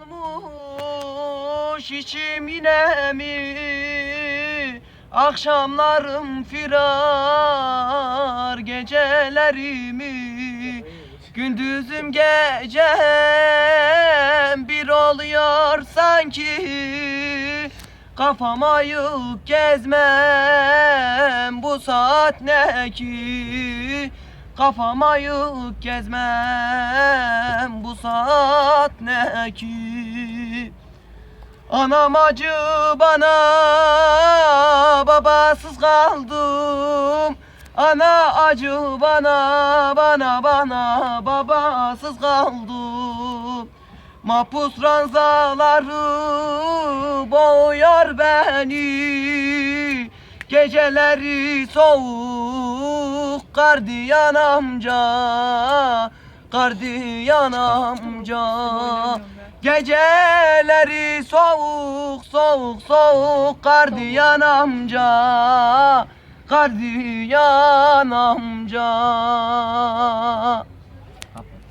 Dolmuş içim yine mi? Akşamlarım firar gecelerimi. Gündüzüm gecem bir oluyor sanki. Kafama yük gezmem bu saat ne ki Kafama yük gezmem bu saat ne ki? Anam acı bana babasız kaldım. Ana acı bana bana bana babasız kaldım. Mahpus ranzaları boğuyor beni. Geceleri soğuk gardiyan amca Gardiyan amca. Geceleri soğuk soğuk soğuk gardiyan amca Gardiyan amca